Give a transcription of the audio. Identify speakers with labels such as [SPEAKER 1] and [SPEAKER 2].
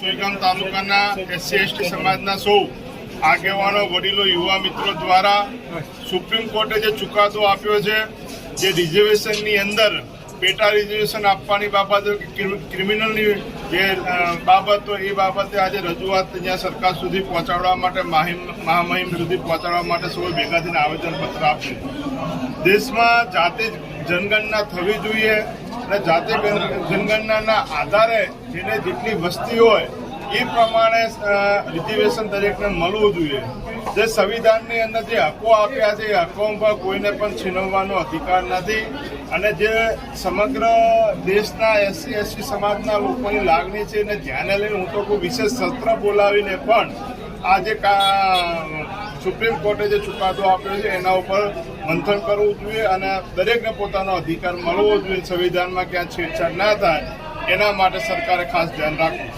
[SPEAKER 1] સોયગામ તાલુકાના SC ST સમાજના સૌ આગેવાનો, વડીલો, યુવા મિત્રો દ્વારા સુપ્રીમ કોર્ટે જે ચુકાદો આપ્યો છે, જે રિઝર્વેશનની અંદર પેટા રિઝર્વેશન આપવાની બાબત, ક્રિમિનલની જે બાબતો એ બાબતે આજે રજૂઆત ત્યાં સરકાર સુધી પહોંચાડવા માટે, માહિમ, મહામહિમ સુધી પહોંચાડવા માટે સૌ ભેગા થઈને આવેદનપત્ર આપ્યું. દેશમાં જાતિ જનગણના થવી જોઈએ અને જાતિ ગણ- જનગણનાના આધારે જેને જેટલી વસ્તી હોય એ પ્રમાણે રિઝર્વેશન દરેકને મળવું જોઈએ. જે સંવિધાનની અંદર જે હકો આપ્યા છે, એ હકો પર કોઈને પણ છીનવવાનો અધિકાર નથી અને જે સમગ્ર દેશના એસસી, એસટી સમાજના લોકોની લાગણી છે એને ધ્યાને લઈને હું તો કોઈ વિશેષ સત્ર બોલાવીને પણ આજે કા સુપ્રીમ કોર્ટે જે ચુકાદો આપ્યો છે, એના ઉપર મંથન કરવું જોઈએ અને દરેકને પોતાનો અધિકાર મળવો જોઈએ, સંવિધાનમાં ક્યાં છેડછાડ ના થાય, એના માટે સરકારે ખાસ ધ્યાન રાખવું